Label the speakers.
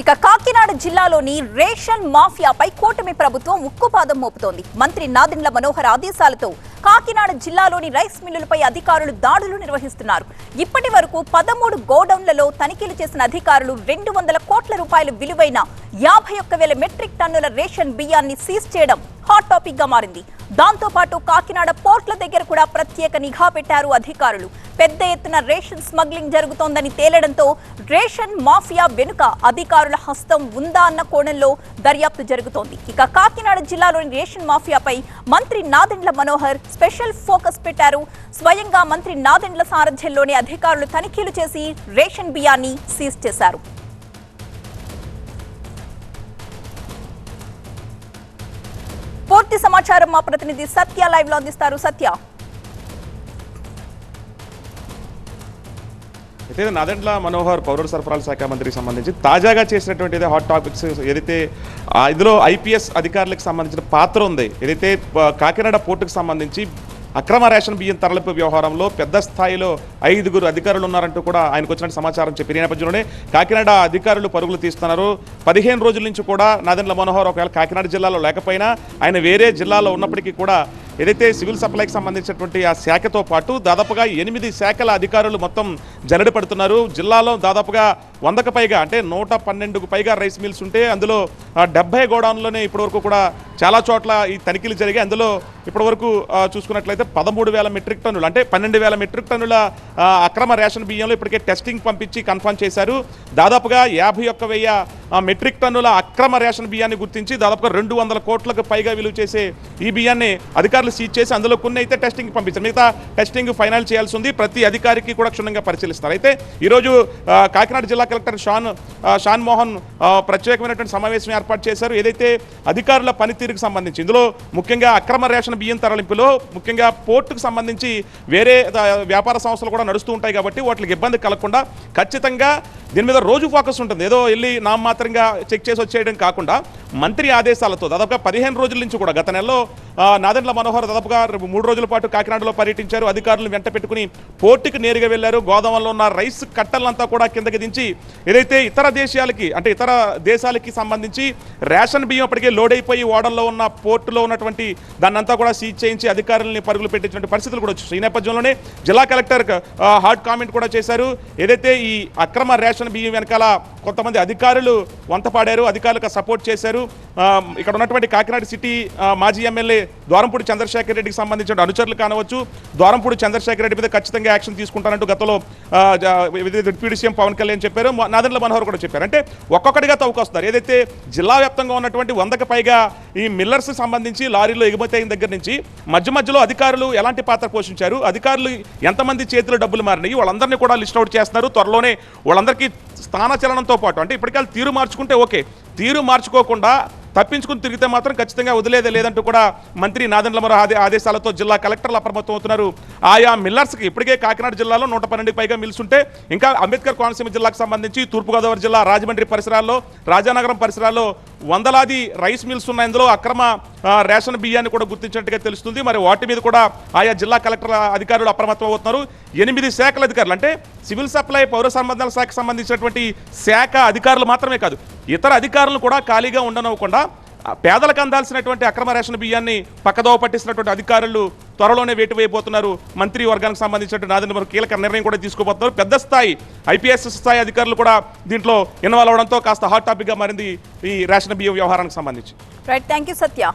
Speaker 1: ఇక కాకినాడ జిల్లాలోని రేషన్ మాఫియాపై కూటమి ప్రభుత్వం ఉక్కుపాదం మోపుతోంది. మంత్రి నాదెండ్ల మనోహర్ ఆదేశాలతో కాకినాడ జిల్లాలోని రైస్ మిల్లులపై అధికారులు దాడులు నిర్వహిస్తున్నారు. ఇప్పటి వరకు పదమూడు గోడౌన్లలో తనిఖీలు చేసిన అధికారులు రెండు వందల కోట్ల రూపాయలు విలువైన యాభై ఒక్క వేల మెట్రిక్ టన్నుల రేషన్ బియ్యాన్ని సీజ్ చేయడం హాట్ టాపిక్గా మారింది. దాంతో పాటు కాకినాడ పోర్ట్ల దగ్గర కూడా ప్రత్యేక నిఘా పెట్టారు అధికారులు. పెద్ద ఎత్తున రేషన్ స్మగ్లింగ్ జరుగుతోందని తేలడంతో రేషన్ మాఫియా వెనుక అధికారుల హస్తం ఉందా అన్న కోణంలో దర్యాప్తు జరుగుతోంది. ఇక కాకినాడ జిల్లాలోని రేషన్ మాఫియాపై మంత్రి నాదెండ్ల మనోహర్ స్పెషల్ ఫోకస్ పెట్టారు. స్వయంగా మంత్రి నాదెండ్ల సారథ్యంలోని అధికారులు తనిఖీలు చేసి రేషన్ బియ్యాన్ని సీజ్ చేశారు. పూర్తి సమాచారం మా ప్రతినిధి సత్య లైవ్లో అందిస్తారు. సత్య.
Speaker 2: అయితే నాదెండ్ల మనోహర్ పౌర సరఫరాల శాఖ మంత్రికి సంబంధించి తాజాగా చేసినటువంటి ఏదో హాట్ టాపిక్స్ ఏదైతే ఇందులో ఐపీఎస్ అధికారులకు సంబంధించిన పాత్ర ఉంది. ఏదైతే కాకినాడ పోర్టుకు సంబంధించి అక్రమ రేషన్ బియ్యం తరలింపు వ్యవహారంలో పెద్ద స్థాయిలో ఐదుగురు అధికారులు ఉన్నారంటూ కూడా ఆయనకు వచ్చిన సమాచారం చెప్పిన నేపథ్యంలోనే కాకినాడ అధికారులు పరుగులు తీస్తున్నారు. పదిహేను రోజుల నుంచి కూడా నాదెండ్ల మనోహర్ ఒకవేళ కాకినాడ జిల్లాలో లేకపోయినా ఆయన వేరే జిల్లాలో ఉన్నప్పటికీ కూడా ఏదైతే సివిల్ సప్లైకి సంబంధించినటువంటి ఆ శాఖతో పాటు దాదాపుగా ఎనిమిది శాఖల అధికారులు మొత్తం జల్లడి పడుతున్నారు. జిల్లాలో దాదాపుగా వందకు పైగా అంటే నూట పన్నెండుకు పైగా రైస్ మిల్స్ ఉంటే అందులో డెబ్బై గోడౌన్లోనే ఇప్పటివరకు కూడా చాలా చోట్ల ఈ తనిఖీలు జరిగాయి. అందులో ఇప్పటివరకు చూసుకున్నట్లయితే పదమూడు వేల మెట్రిక్ టన్నులు అంటే పన్నెండు వేల మెట్రిక్ టన్నుల అక్రమ రేషన్ బియ్యంలో ఇప్పటికే టెస్టింగ్ పంపించి కన్ఫర్మ్ చేశారు. దాదాపుగా యాభై ఒక్క వెయ్యి మెట్రిక్ టన్నుల అక్రమ రేషన్ బియ్యాన్ని గుర్తించి దాదాపుగా రెండు వందల కోట్లకు పైగా విలువ చేసే ఈ బియ్యాన్ని అధికారులు సీజ్ చేసి అందులో కొన్ని అయితే టెస్టింగ్ పంపించారు. మిగతా టెస్టింగ్ ఫైనల్ చేయాల్సి ఉంది. ప్రతి అధికారికి కూడా క్షుణ్ణంగా పరిశీలిస్తారు. అయితే ఈరోజు కాకినాడ జిల్లా కలెక్టర్ షాన్ షాన్ మోహన్ ప్రత్యేకమైనటువంటి సమావేశం ఏర్పాటు చేశారు. ఏదైతే అధికారుల తీరుకు సంబంధించి. ఇందులో ముఖ్యంగా అక్రమ రేషన్ బియ్యం తరలింపులో ముఖ్యంగా పోర్టుకు సంబంధించి వేరే వ్యాపార సంస్థలు కూడా నడుస్తూ ఉంటాయి కాబట్టి వాటికి ఇబ్బంది కలగకుండా ఖచ్చితంగా దీని మీద రోజు ఫోకస్ ఉంటుంది. ఏదో వెళ్ళి నామమాత్రంగా చెక్ చేసి వచ్చేయడం కాకుండా మంత్రి ఆదేశాలతో దాదాపుగా పదిహేను రోజుల నుంచి కూడా గత నెలలో నాదెండ్ల మనోహర్ దాదాపుగా మూడు రోజుల పాటు కాకినాడలో పర్యటించారు. అధికారులను వెంట పెట్టుకుని పోర్టుకు నేరుగా వెళ్ళారు గోదావరిలో ఉన్న రైస్ కట్టలంతా కూడా కిందకి దించి ఏదైతే ఇతర దేశాలకి అంటే ఇతర దేశాలకి సంబంధించి రేషన్ బియ్యం ఇప్పటికే లోడ్ అయిపోయి ఓడల్లో ఉన్న పోర్టులో ఉన్నటువంటి దాన్నంతా కూడా సీజ్ చేయించి అధికారులని పరుగులు పెట్టించినటువంటి పరిస్థితులు కూడా వచ్చాయి. ఈ నేపథ్యంలోనే జిల్లా కలెక్టర్ హార్డ్ కామెంట్ కూడా చేశారు. ఏదైతే ఈ అక్రమ రేషన్ బియ్యం వెనకాల కొంతమంది అధికారులు వంతపాడారు అధికారులకు సపోర్ట్ చేశారు. ఇక్కడ ఉన్నటువంటి కాకినాడ సిటీ మాజీ ఎమ్మెల్యే ద్వారంపూడి చంద్రశేఖర్ రెడ్డికి సంబంధించిన అనుచరులు కానవచ్చు. ద్వారంపూడి చంద్రశేఖర్ రెడ్డి మీద ఖచ్చితంగా యాక్షన్ తీసుకుంటానంటూ గతంలో డిప్యూటీ సీఎం పవన్ కళ్యాణ్ చెప్పారు మ- నాదెండ్ల మనోహర్ కూడా చెప్పారు. అంటే ఒక్కొక్కటిగా తవ్వుకొస్తున్నారు. ఏదైతే జిల్లా వ్యాప్తంగా ఉన్నటువంటి వందకు పైగా ఈ మిల్లర్స్ సంబంధించి లారీలో ఎగుమతి అయిన దగ్గర నుంచి మధ్య మధ్యలో అధికారులు ఎలాంటి పాత్ర పోషించారు? అధికారులు ఎంతమంది చేతిలో డబ్బులు మారినాయి? వాళ్ళందరినీ కూడా లిస్ట్ అవుట్ చేస్తున్నారు. త్వరలోనే వాళ్ళందరికీ స్థానచలనంతో పాటు అంటే ఇప్పటికే తీరు మార్చుకుంటే ఓకే. తీరు మార్చుకోకుండా తప్పించుకుని తిరిగితే మాత్రం ఖచ్చితంగా వదిలేదే లేదంటూ కూడా మంత్రి నాదన్లమర ఆదే ఆదేశాలతో జిల్లా కలెక్టర్లు అప్రమత్తం అవుతున్నారు. ఆయా మిల్లర్స్కి ఇప్పటికే కాకినాడ జిల్లాలో నూట పన్నెండుకి పైగా మిల్స్ ఉంటే ఇంకా అంబేద్కర్ కోనసీమ జిల్లాకు సంబంధించి తూర్పుగోదావరి జిల్లా రాజమండ్రి పరిసరాల్లో రాజానగరం పరిసరాల్లో వందలాది రైస్ మిల్స్ ఉన్నాయి. ఇందులో అక్రమ రేషన్ బియ్యాన్ని కూడా గుర్తించినట్టుగా తెలుస్తుంది. మరి వాటి మీద కూడా ఆయా జిల్లా కలెక్టర్ల అధికారులు అప్రమత్తం అవుతున్నారు. ఎనిమిది శాఖల అధికారులు అంటే సివిల్ సప్లై పౌర సంబంధాల శాఖకు సంబంధించినటువంటి శాఖ అధికారులు మాత్రమే కాదు ఇతర అధికారులు కూడా ఖాళీగా ఉండనివ్వకుండా పేదలకు అందాల్సినటువంటి అక్రమ రేషన్ బియ్యాన్ని పక్కదోవ పట్టిస్తున్నటువంటి అధికారులు త్వరలోనే వేటు వేయబోతున్నారు మంత్రి వర్గానికి సంబంధించినటువంటి నాదెండ్ల కీలక నిర్ణయం కూడా తీసుకోబోతున్నారు పెద్ద స్థాయి ఐపీఎస్ స్థాయి అధికారులు కూడా దీంట్లో ఇన్వాల్వ్ అవడంతో కాస్త హాట్ టాపిక్గా మారింది ఈ రేషన్ బియ్యం వ్యవహారానికి సంబంధించి.
Speaker 1: Right thank you Satya